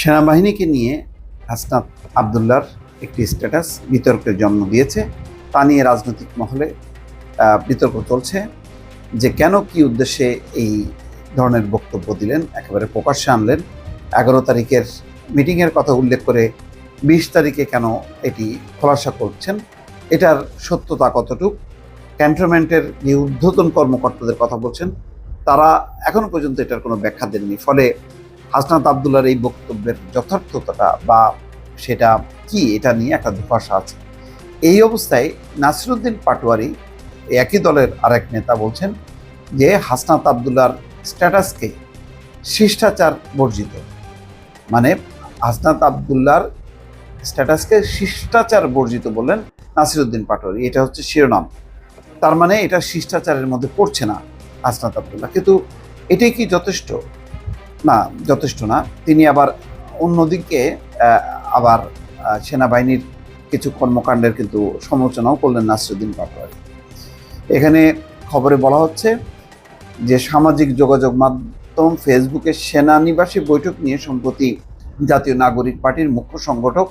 সেনাবাহিনীকে নিয়ে হাসনাত আবদুল্লার একটি স্ট্যাটাস বিতর্কের জন্ম দিয়েছে। তা নিয়ে রাজনৈতিক মহলে বিতর্ক চলছে যে কেন কি উদ্দেশ্যে এই ধরনের বক্তব্য দিলেন, একেবারে প্রকাশ্যে আনলেন। এগারো তারিখের মিটিংয়ের কথা উল্লেখ করে বিশ তারিখে কেন এটি খোলাসা করছেন, এটার সত্যতা কতটুক, ক্যান্টনমেন্টের যে ঊর্ধ্বতন কর্মকর্তাদের কথা বলছেন, তারা এখনও পর্যন্ত এটার কোনো ব্যাখ্যা দেননি। ফলে হাসনাত আবদুল্লার এই বক্তব্যের যথার্থতাটা বা সেটা কি, এটা নিয়ে একটা ধোঁয়াশা আছে। এই অবস্থায় নাসিরুদ্দিন পাটোয়ারি একই দলের আরেক নেতা বলছেন যে হাসনাত আবদুল্লার স্ট্যাটাসকে শিষ্টাচার বর্জিত। মানে হাসনাত আবদুল্লার স্ট্যাটাসকে শিষ্টাচার বর্জিত বললেন নাসিরুদ্দিন পাটোয়ারি। এটা হচ্ছে শিরোনাম। তার মানে এটা শিষ্টাচারের মধ্যে পড়ছে না হাসনাত আবদুল্লাহ। কিন্তু এটাই কি যথেষ্ট? না, যথেষ্ট না। তিনি আবার অন্যদিকে আবার সেনাবাহিনীর কিছু কর্মকাণ্ডের কিন্তু সমালোচনাও করলেন নাসরুদ্দিন পাটোয়ারি। এখানে খবরে বলা হচ্ছে যে, সামাজিক যোগাযোগ মাধ্যম ফেসবুকে সেনানিবাসী বৈঠক নিয়ে সম্প্রতি জাতীয় নাগরিক পার্টির মুখ্য সংগঠক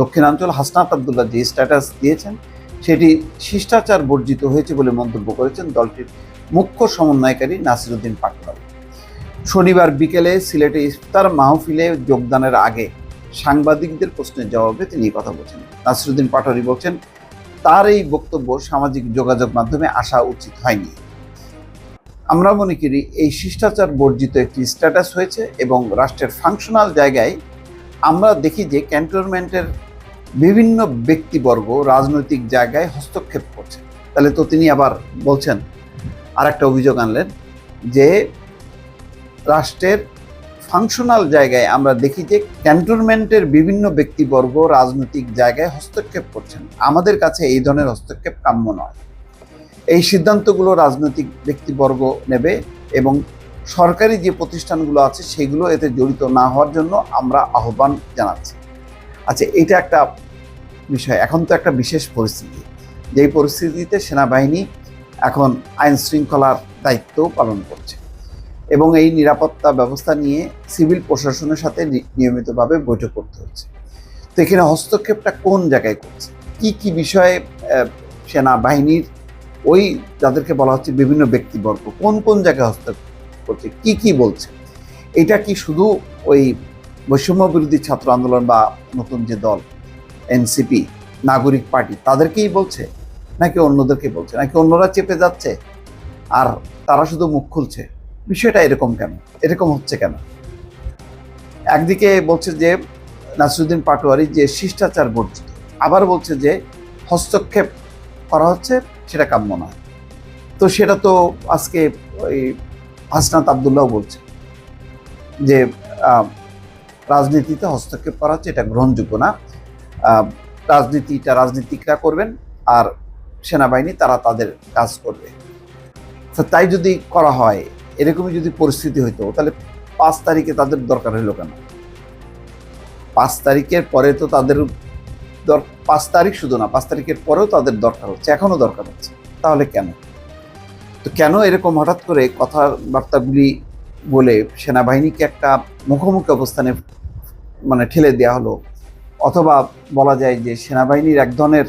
দক্ষিণাঞ্চল হাসনাত আবদুল্লাহ যে স্ট্যাটাস দিয়েছেন, সেটি শিষ্টাচার বর্জিত হয়েছে বলে মন্তব্য করেছেন দলটির মুখ্য সমন্বয়কারী নাসিরুদ্দিন পাটোয়ারি। শনিবার বিকেলে সিলেটে ইফতার মাহফিলে যোগদানের আগে সাংবাদিকদের প্রশ্নের জবাবে তিনি কথা বলছেন। নাসিরুদ্দিন পাটোয়ারি বলছেন, তার এই বক্তব্য সামাজিক যোগাযোগ মাধ্যমে আসা উচিত হয়নি। আমরা মনে করি এই শিষ্টাচার বর্জিত একটি স্ট্যাটাস হয়েছে এবং রাষ্ট্রের ফাংশনাল জায়গায় আমরা দেখি যে ক্যান্টনমেন্টের বিভিন্ন ব্যক্তিবর্গ রাজনৈতিক জায়গায় হস্তক্ষেপ করছে। তাহলে তো তিনি আবার বলছেন আর একটা অভিযোগ আনলেন যে রাষ্ট্রের ফাংশনাল জায়গায় আমরা দেখি যে ক্যান্টনমেন্টের বিভিন্ন ব্যক্তিবর্গ রাজনৈতিক জায়গায় হস্তক্ষেপ করছেন। আমাদের কাছে এই ধরনের হস্তক্ষেপ কাম্য নয়। এই সিদ্ধান্তগুলো রাজনৈতিক ব্যক্তিবর্গ নেবে এবং সরকারি যে প্রতিষ্ঠানগুলো আছে সেগুলো এতে জড়িত না হওয়ার জন্য আমরা আহ্বান জানাচ্ছি। আচ্ছা এটা একটা বিষয়। এখন তো একটা বিশেষ পরিস্থিতি। যেই পরিস্থিতিতে সেনাবাহিনী এখন আইন শৃঙ্খলার দায়িত্ব পালন করছে। এবং এই নিরাপত্তা ব্যবস্থা নিয়ে সিভিল প্রশাসনের সাথে নিয়মিতভাবে বৈঠক করতে হচ্ছে। তো এখানে হস্তক্ষেপটা কোন জায়গায় করছে? কি কি বিষয়ে সেনাবাহিনীর ওই যাদেরকে বলা হচ্ছে বিভিন্ন ব্যক্তিবর্গ, কোন কোন জায়গায় হস্তক্ষেপ করছে? কি কি বলছে? এটা কি শুধু ওই বৈষম্য বিরোধী ছাত্র আন্দোলন বা নতুন যে দল, এনসিপি, নাগরিক পার্টি, তাদেরকেই বলছে? নাকি অন্যদেরকে বলছে? নাকি অন্যরা চেপে যাচ্ছে? আর তারা শুধু মুখ খুলছে? বিষয়টা এরকম কেন? এরকম হচ্ছে কেন? একদিকে বলছে যে, নাসিরুদ্দিন পাটোয়ারি যে শিষ্টাচার বর্জিত, আবার বলছে যে হস্তক্ষেপ করা হচ্ছে, সেটা কাম্য নয়। তো সেটা তো আজকে ওই হাসনাত আবদুল্লাহ বলছে যে রাজনীতিতে হস্তক্ষেপ করা হচ্ছে, এটা গ্রহণযোগ্য না। রাজনীতিটা রাজনীতিকরা করবেন আর সেনাবাহিনী তারা তাদের কাজ করবে। তাই যদি করা হয় এরকমই যদি পরিস্থিতি হইতো, তাহলে পাঁচ তারিখে তাদের দরকার হইল কেন? পাঁচ তারিখের পরে তো তাদের দর- পাঁচ তারিখ শুধু না, পাঁচ তারিখের পরেও তাদের দরকার হচ্ছে এখনও দরকার হচ্ছে। তাহলে কেন? তো কেন এরকম হঠাৎ করে কথাবার্তাগুলি বলে সেনাবাহিনীকে একটা মুখোমুখি অবস্থানে মানে ঠেলে দেওয়া হলো? অথবা বলা যায় যে সেনাবাহিনীর এক ধরনের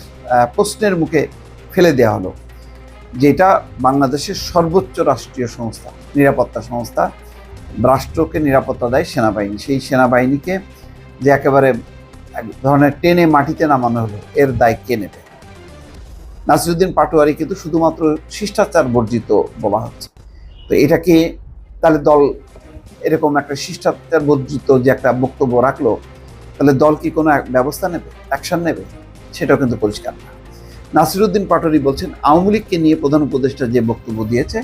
প্রশ্নের মুখে ফেলে দেওয়া হলো? যেটা বাংলাদেশের সর্বোচ্চ রাষ্ট্রীয় সংস্থা, নিরাপত্তা সংস্থা, রাষ্ট্রকে নিরাপত্তা দেয় সেনাবাহিনী। সেই সেনাবাহিনীকে যে একেবারে এক ধরনের টেনে মাটিতে নামানো হলো, এর দায় কে নেবে? নাসিরুদ্দিন পাটোয়ারি কিন্তু শুধুমাত্র শিষ্টাচার বর্জিত বলা হচ্ছে। তো এটাকে তাহলে দল এরকম একটা শিষ্টাচার বর্জিত যে একটা বক্তব্য রাখল, তাহলে দল কি কোনো ব্যবস্থা নেবে? অ্যাকশন নেবে? সেটাও কিন্তু পরিষ্কার না। নাসিরুদ্দিন পাটোয়ারি বলছেন, আওয়ামী লীগকে নিয়ে প্রধান উপদেষ্টা যে বক্তব্য দিয়েছে,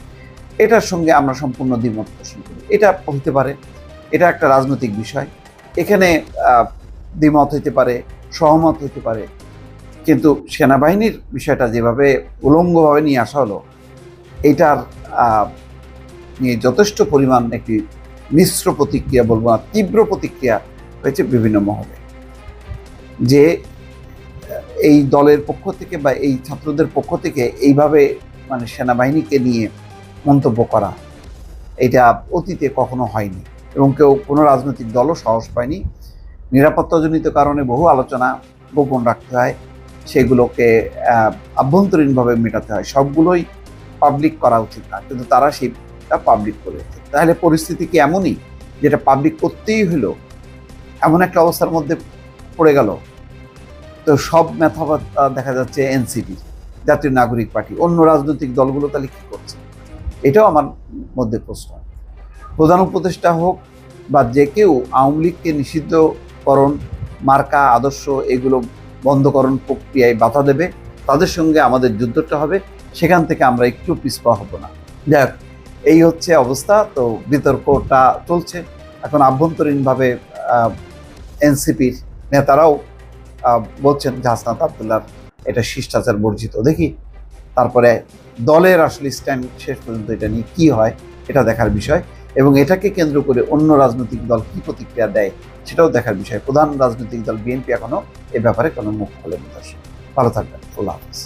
এটার সঙ্গে আমরা সম্পূর্ণ দ্বিমত পোষণ করি। এটা হতে পারে, এটা একটা রাজনৈতিক বিষয়। এখানে দ্বিমত হইতে পারে, সহমত হইতে পারে। কিন্তু সেনাবাহিনীর বিষয়টা যেভাবে উলঙ্গভাবে নিয়ে আসা হলো, এটার নিয়ে যথেষ্ট পরিমাণ একটি মিশ্র প্রতিক্রিয়া বলব না, তীব্র প্রতিক্রিয়া হয়েছে বিভিন্ন মহলে। যে এই দলের পক্ষ থেকে বা এই ছাত্রদের পক্ষ থেকে এইভাবে মানে সেনাবাহিনীকে নিয়ে মন্তব্য করা, এটা অতীতে কখনো হয়নি এবং কেউ কোনো রাজনৈতিক দলও সাহস পায়নি। নিরাপত্তাজনিত কারণে বহু আলোচনা গোপন রাখতে হয়, সেগুলোকে আভ্যন্তরীণভাবে মেটাতে হয়। সবগুলোই পাবলিক করা উচিত না, কিন্তু তারা সেটা পাবলিক করেছে তাহলে পরিস্থিতি কি এমনই? যেটা পাবলিক করতেই হলো, এমন একটা অবস্থার মধ্যে পড়ে গেল? তো সব মেথাবাদ দেখা যাচ্ছে এনসিপি, জাতীয় নাগরিক পার্টি, অন্য রাজনৈতিক দলগুলো তাহলে কী করছে? এটাও আমার মধ্যে প্রশ্ন। প্রধান উপদেষ্টা হোক বা যে কেউ, আওয়ামী লীগকে নিষিদ্ধকরণ, মার্কা, আদর্শ এগুলো বন্ধকরণ প্রক্রিয়ায় বাধা দেবে, তাদের সঙ্গে আমাদের যুদ্ধটা হবে, সেখান থেকে আমরা একটু পিছপা হব না। যাক এই হচ্ছে অবস্থা, তো বিতর্কটা চলছে। এখন আভ্যন্তরীণভাবে এনসিপির নেতারাও বলছেন যে হাসনাত আবদুল্লাহ এটা শিষ্টাচার বর্জিত। দেখি তারপরে দলের আসলে স্ট্যান্ড শেষ পর্যন্ত এটা নিয়ে কী হয়, এটা দেখার বিষয়। এবং এটাকে কেন্দ্র করে অন্য রাজনৈতিক দল কী প্রতিক্রিয়া দেয়, সেটাও দেখার বিষয়। প্রধান রাজনৈতিক দল বিএনপি এখনও এ ব্যাপারে কোনো মুখ খোলেনি দর্শক ভালো থাকবেন। আল্লাহ হাফিজ।